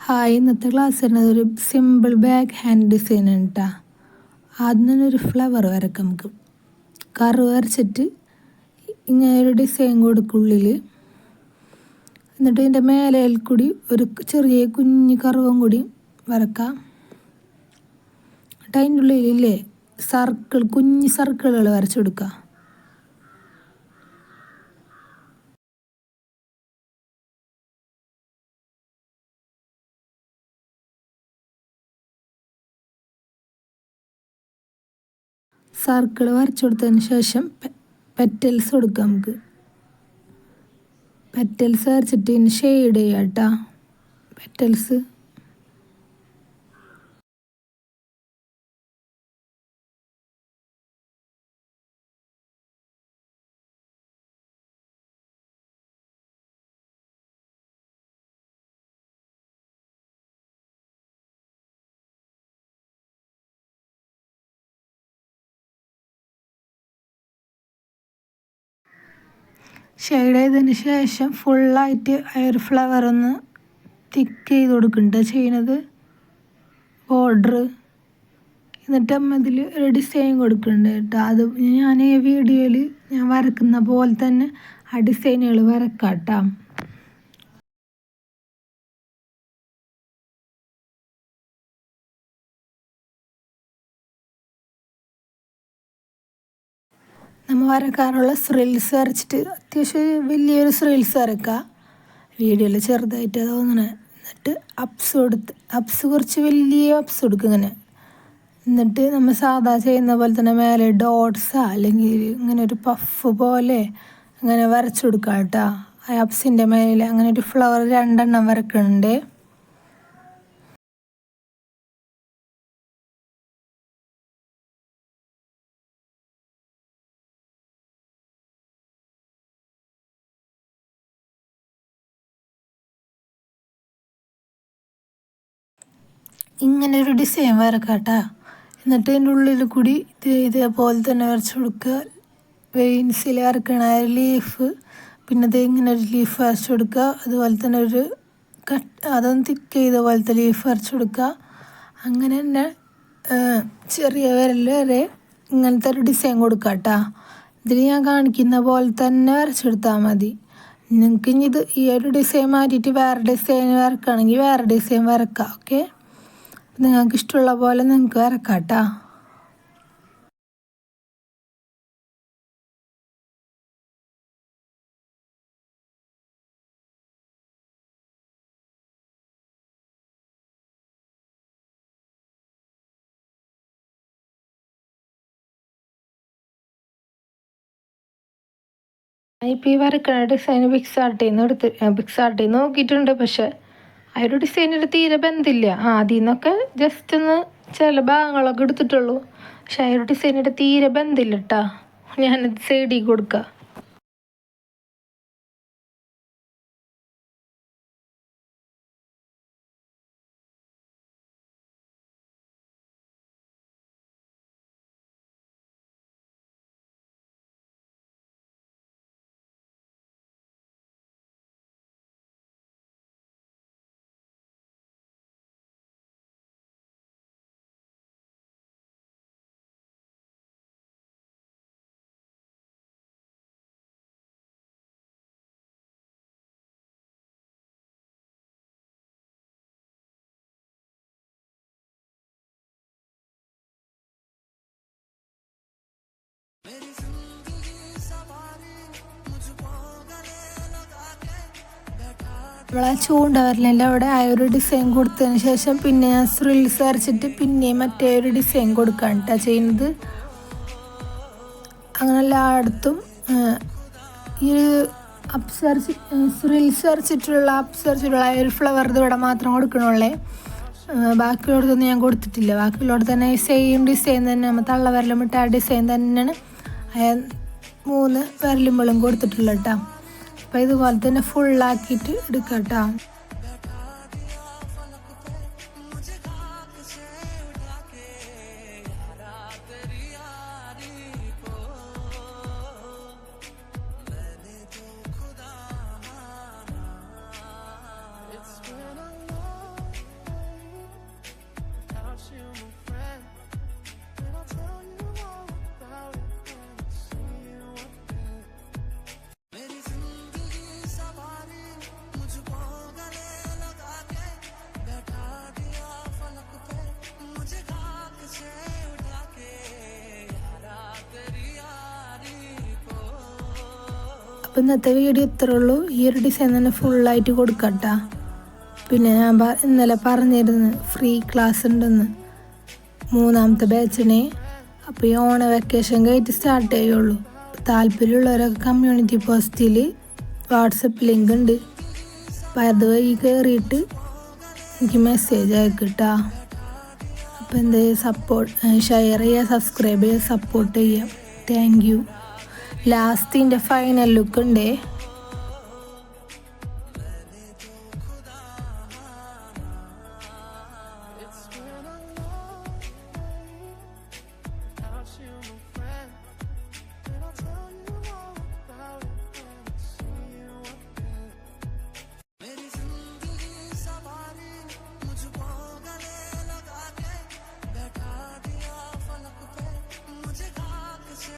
Hi ഇന്നത്തെ class വരുന്നത് ഒരു സിമ്പിൾ ബാക്ക് ഹാൻഡ് ഡിസൈൻ ആണ് കേട്ടോ ആദ്യം തന്നെ ഒരു ഫ്ലവർ വരക്കാം നമുക്ക്. കറ് വരച്ചിട്ട് ഇങ്ങനെ ഒരു ഡിസൈൻ കൊടുക്കുള്ളിൽ എന്നിട്ട് ഇതിന്റെ മേലയിൽ കൂടി ഒരു ചെറിയ കുഞ്ഞു കറുവും കൂടി വരക്കാം. എന്നിട്ട് അതിന്റെ ഉള്ളിലില്ലേ സർക്കിൾ കുഞ്ഞു സർക്കിളുകൾ വരച്ചു കൊടുക്കുക സർക്കിൾ വരച്ചു കൊടുത്തതിന് ശേഷം പെറ്റൽസ് കൊടുക്കുക നമുക്ക്. പെറ്റൽസ് വരച്ചിട്ട് ഇതിന് ഷെയ്ഡ് ചെയ്യാം കേട്ടോ പെറ്റൽസ് ഷെയ്ഡ് ചെയ്തതിന് ശേഷം ഫുള്ളായിട്ട് ഒരു ഫ്ലവർ ഒന്ന് തിക്ക് ചെയ്ത് കൊടുക്കുന്നുണ്ട്. ചെയ്യുന്നത് ബോർഡർ എന്നിട്ട് അമ്മ ഇതിൽ ഒരു ഡിസൈൻ കൊടുക്കുന്നുണ്ട് കേട്ടോ. അത് ഞാൻ ഈ വീഡിയോയിൽ ഞാൻ വരക്കുന്ന പോലെ തന്നെ ആ ഡിസൈനുകൾ വരക്കാം കേട്ടോ നമ്മൾ വരക്കാനുള്ള സ്രിൽസ് വരച്ചിട്ട് അത്യാവശ്യം വലിയൊരു സ്രിൽസ് വരക്കുക വീഡിയോയിൽ ചെറുതായിട്ട് തോന്നണേ. എന്നിട്ട് അപ്സ് കൊടുത്ത് അപ്സ് കുറച്ച് വലിയ അപ്സ് കൊടുക്കും ഇങ്ങനെ. എന്നിട്ട് നമ്മൾ സാധാ ചെയ്യുന്ന പോലെ തന്നെ മേലെ ഡോട്ട്സാ അല്ലെങ്കിൽ ഇങ്ങനെ ഒരു പഫ് പോലെ അങ്ങനെ വരച്ചു കൊടുക്കാം കേട്ടോ ആ അപ്സിന്റെ മേലെ അങ്ങനെ ഒരു ഫ്ലവർ രണ്ടെണ്ണം വരക്കുന്നുണ്ട് ഇങ്ങനെ ഒരു ഡിസൈൻ വരക്കാട്ടാ. എന്നിട്ട് അതിന്റെ ഉള്ളിൽ കൂടി ഇത് ഇതേപോലെ തന്നെ വരച്ചു കൊടുക്കുക. വെയിൻസിൽ വരക്കണ ലീഫ് പിന്നെ ഇത് ഇങ്ങനെ ഒരു ലീഫ് വരച്ചു കൊടുക്കുക. അതുപോലെ തന്നെ ഒരു കട്ട് അതൊന്ന് തിക്ക് ചെയ്ത പോലത്തെ ലീഫ് വരച്ചു കൊടുക്കുക. അങ്ങനെ തന്നെ ചെറിയ വിരൽ വരെ ഇങ്ങനത്തെ ഒരു ഡിസൈൻ കൊടുക്കുക കേട്ടോ ഇതിൽ ഞാൻ കാണിക്കുന്ന പോലെ തന്നെ വരച്ചെടുത്താൽ മതി. നിങ്ങൾക്ക് ഇനി ഇത് ഈ ഒരു ഡിസൈൻ മാറ്റിയിട്ട് വേറെ ഡിസൈൻ വരക്കുകയാണെങ്കിൽ വേറെ ഡിസൈൻ വരക്കാം ഓക്കെ നിങ്ങൾക്ക് ഇഷ്ടമുള്ള പോലെ നിങ്ങൾക്ക് വരക്കാം കേട്ടോ ഇപ്പോൾ ഈ വരക്കണ ഡിസൈൻ പിക്സാർട്ടിൽ നിന്ന് എടുത്ത് പിക്സാർട്ടിൽ നിന്ന് നോക്കിയിട്ടുണ്ട് പക്ഷെ ആ ഒരു ഡിസൈനിൽ തീരെ ബന്ധമില്ല നിന്നൊക്കെ ജസ്റ്റ് ഒന്ന് ചില ഭാഗങ്ങളൊക്കെ എടുത്തിട്ടുള്ളൂ. പക്ഷെ ആ ഒരു തീരെ ബന്ധമില്ല കേട്ടോ ഞാനത് സൈഡിൽ കൊടുക്കുക നമ്മളാ ചൂണ്ട വരലിന്റെ അവിടെ ആ ഒരു ഡിസൈൻ കൊടുത്തതിന് ശേഷം പിന്നെ ഞാൻ സ്രിൽസ് വരച്ചിട്ട് പിന്നെയും മറ്റേ ഒരു ഡിസൈൻ കൊടുക്കാൻ കേട്ടോ ചെയ്യുന്നത്. അങ്ങനെ എല്ലായിടത്തും ഈ അപ്സ് വരച്ച് സ്രിൽസ് വരച്ചിട്ടുള്ള അപ്സ് വരച്ചിട്ടുള്ള ആ ഒരു ഫ്ലവർ ഇവിടെ മാത്രം കൊടുക്കണുള്ളേ. ബാക്കിയുള്ളടത്തൊന്നും ഞാൻ കൊടുത്തിട്ടില്ല. ബാക്കിയുള്ളടത്ത് തന്നെ സെയിം ഡിസൈൻ തന്നെ നമ്മൾ തള്ളവരലും ഇട്ട ആ ഡിസൈൻ തന്നെയാണ് മൂന്ന് വിരലുമ്പളും കൊടുത്തിട്ടുള്ള കേട്ടോ. അപ്പോൾ ഇതുപോലെ തന്നെ ഫുള്ളാക്കിയിട്ട് എടുക്കുക കേട്ടോ. അപ്പം ഇന്നത്തെ വീഡിയോ ഇത്രേ ഉള്ളൂ. ഈ ഒരു ഡിസൈൻ തന്നെ ഫുള്ളായിട്ട് കൊടുക്കട്ടാ. പിന്നെ ഞാൻ ഇന്നലെ പറഞ്ഞിരുന്നു ഫ്രീ ക്ലാസ് ഉണ്ടെന്ന്. മൂന്നാമത്തെ ബാച്ചിനെ അപ്പോൾ ഈ ഓണ വെക്കേഷൻ കഴിഞ്ഞിട്ട് സ്റ്റാർട്ട് ചെയ്യുള്ളൂ. താല്പര്യമുള്ളവരൊക്കെ കമ്മ്യൂണിറ്റി പോസ്റ്റിൽ വാട്സപ്പ് ലിങ്ക് ഉണ്ട്. അപ്പോൾ അതുവഴി കയറിയിട്ട് എനിക്ക് മെസ്സേജ് അയക്കിട്ടാ. അപ്പോൾ എന്ത് സപ്പോർട്ട് ഷെയർ ചെയ്യുക സബ്സ്ക്രൈബ് ചെയ്യുക സപ്പോർട്ട് ചെയ്യുക. താങ്ക് യു ലാസ്റ്റിന്റെ ഫൈനൽ ലുക്ക് ഉണ്ടേ.